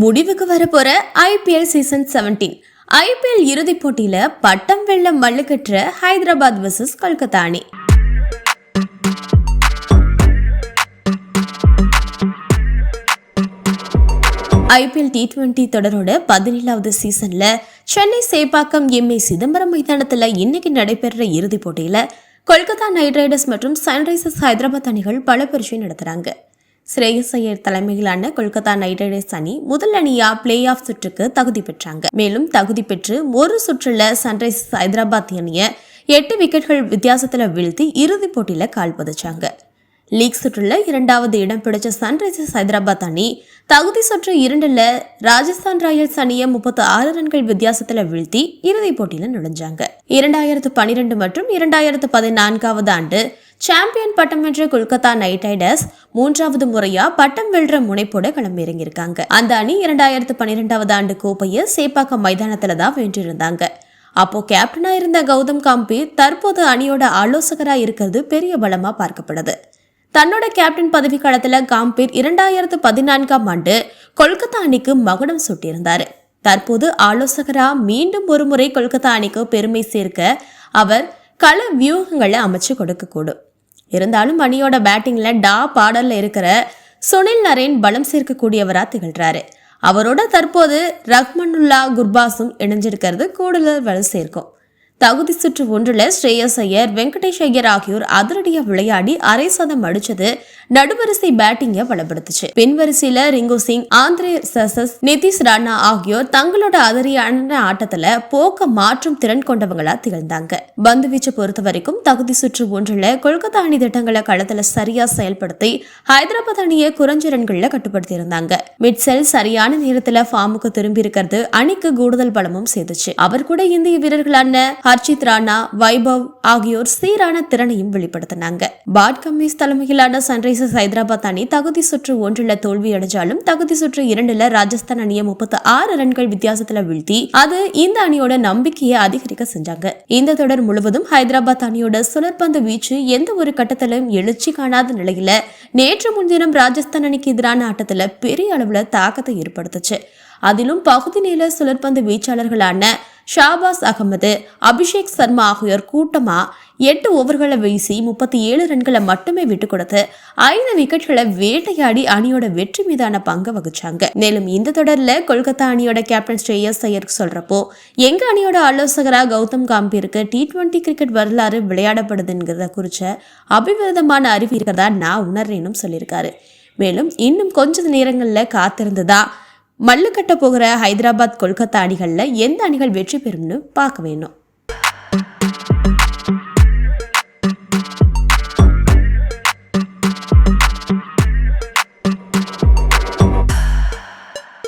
முடிவுக்கு வரப்போற IPL season 17 IPL இறுதிப் போட்டியில பட்டம் வெல்ல மல்லுக்கற்ற ஹைதராபாத் வர்சஸ் கொல்கத்தா அணி. ஐபிஎல் டி டுவெண்ட்டி தொடரோட பதினேழாவது சீசன்ல சென்னை சேப்பாக்கம் எம்ஏ சிதம்பரம் மைதானத்துல இன்னைக்கு நடைபெறுற இறுதிப் போட்டியில கொல்கத்தா நைட் ரைடர்ஸ் மற்றும் சன்ரைசர்ஸ் ஹைதராபாத் அணிகள் பல பரிசை நடத்துறாங்க. ஸ்ரேயஸ் ஐயர் தலைமையிலான கொல்கத்தா நைட் ரைடர்ஸ் அணி முதல் அணியா பிளே ஆஃப் சுற்றுக்கு தகுதி பெற்றாங்க. மேலும் தகுதி பெற்று ஒரு சுற்றுல சன்ரைசர்ஸ் ஹைதராபாத் அணியை எட்டு விக்கெட்கள் வித்தியாசத்துல வீழ்த்தி இறுதிப் போட்டியில கால் பதிச்சாங்க. லீக் சுற்றுல இரண்டாவது இடம் பிடிச்ச சன்ரைசர்ஸ் ஹைதராபாத் அணி தகுதி சுற்று இரண்டுல ராஜஸ்தான் ராயல்ஸ் அணியை முப்பத்தி ஆறு ரன்கள் வித்தியாசத்துல வீழ்த்தி இறுதிப் போட்டியில நுழைஞ்சாங்க. இரண்டாயிரத்து பனிரெண்டு மற்றும் இரண்டாயிரத்து பதினான்காவது ஆண்டு சாம்பியன் பட்டம் வென்ற கொல்கத்தா நைட் ரைடர்ஸ் மூன்றாவது முறையா பட்டம் வெல்ற முனைப்போட களமிறங்கியிருக்காங்க. அந்த அணி இரண்டாயிரத்து பன்னிரெண்டாவது ஆண்டு கோப்பையை சேப்பாக்கம் மைதானத்துல தான் வென்றிருந்தாங்க. அப்போ கேப்டனா இருந்த கௌதம் காம்பீர் தற்போது அணியோட ஆலோசகரா இருக்கிறது பெரிய பலமா பார்க்கப்படுது தன்னோட கேப்டன் பதவி காலத்துல காம்பீர் இரண்டாயிரத்து பதினான்காம் ஆண்டு கொல்கத்தா அணிக்கு மகுடம் சூட்டியிருந்தார். தற்போது ஆலோசகரா மீண்டும் ஒரு முறை கொல்கத்தா அணிக்கு பெருமை சேர்க்க அவர் கள வியூகங்களை அமைச்சு கொடுக்கக்கூடும். இருந்தாலும் அணியோட பேட்டிங்கில் டா பாடலில் இருக்கிற சுனில் நரேன் பலம் சேர்க்கக்கூடியவராக திகழ்கிறாரு அவரோட தற்போது ரஹ்மனுல்லா குர்பாஸும் இணைஞ்சிருக்கிறது கூடுதல் வலு சேர்க்கும். தகுதி சுற்று ஒன்றில் ஸ்ரேயஸ் ஐயர் வெங்கடேஷ் ஐயர் ஆகியோர் அதிரடியா விளையாடி அரை சதம் அடிச்சது நடுவரிசை பேட்டிங்க பலப்படுத்துச்சு. பின்வரிசையில ரிங்கு சிங் ஆந்திரே சசஸ் நிதிஷ் ராணா ஆகியோர் தங்களோட அதிரியான ஆட்டத்துல போக்க மாற்றும் திறன் கொண்டவங்களா திகழ்ந்தாங்க. பந்து வீச்சை பொறுத்த வரைக்கும் தகுதி சுற்று ஒன்றில் கொல்கத்தா அணி திட்டங்களை களத்துல சரியா செயல்படுத்தி ஹைதராபாத் அணியை குறைஞ்ச ரன்கள்ல கட்டுப்படுத்தி இருந்தாங்க மிட்செல் சரியான நேரத்துல ஃபார்முக்கு திரும்பி இருக்கிறது அணிக்கு கூடுதல் பலமும் சேர்த்துச்சு. அவர் கூட இந்திய வீரர்களான ஹர்ஷித் ராணா வைபவ் ஆகியோர் சீரான திறனையும் வெளிப்படுத்தினாங்க. பாட் கம்மிஸ் தலைமையிலான சன்ரைசர்ஸ் ஹைதராபாத் அணி தகுதி சுற்று ஒன்றில் தோல்வி அடைஞ்சாலும் தகுதி சுற்று இரண்டுல ராஜஸ்தான் அணியை முப்பத்தி ஆறு ரன்கள் வித்தியாசத்துல வீழ்த்தி அது இந்த அணியோட நம்பிக்கையை அதிகரிக்க செஞ்சாங்க. இந்த தொடர் முழுவதும் ஹைதராபாத் அணியோட சுழற்பந்து வீச்சு எந்த ஒரு கட்டத்திலும் எழுச்சி காணாத நிலையில நேற்று முன்தினம் ராஜஸ்தான் அணிக்கு எதிரான ஆட்டத்துல பெரிய அளவுல தாக்கத்தை ஏற்படுத்துச்சு. அதிலும் பகுதி நேர சுழற்பந்து வீச்சாளர்களான ஷாபாஸ் அகமது அபிஷேக் சர்மா ஆகியோர் கூட்டமா எட்டு ஓவர்களை வீசி முப்பத்தி ஏழு ரன்களை மட்டுமே விட்டு கொடுத்து ஐந்து விக்கெட்களை வேட்டையாடி அணியோட வெற்றி மீதான பங்கு வகிச்சாங்க. மேலும் இந்த தொடர்ல கொல்கத்தா அணியோட கேப்டன் ஸ்ரேயஸ் ஐயர் சொல்றப்போ எங்க அணியோட ஆலோசகரா கௌதம் காம்பீருக்கு டி டுவெண்ட்டி கிரிக்கெட் வரலாறு விளையாடப்படுதுங்கிறத குறிச்ச அபிவிரதமான அறிவு இருக்கிறதா நான் உணர்றேன்னு சொல்லியிருக்காரு. மேலும் இன்னும் கொஞ்ச நேரங்களில் காத்திருந்துதான் மல்லு கட்ட போகிற ஹைதராபாத் கொல்கத்தா அணிகளில் எந்த அணிகள் வெற்றி பெறும்னு பார்க்க வேணும்.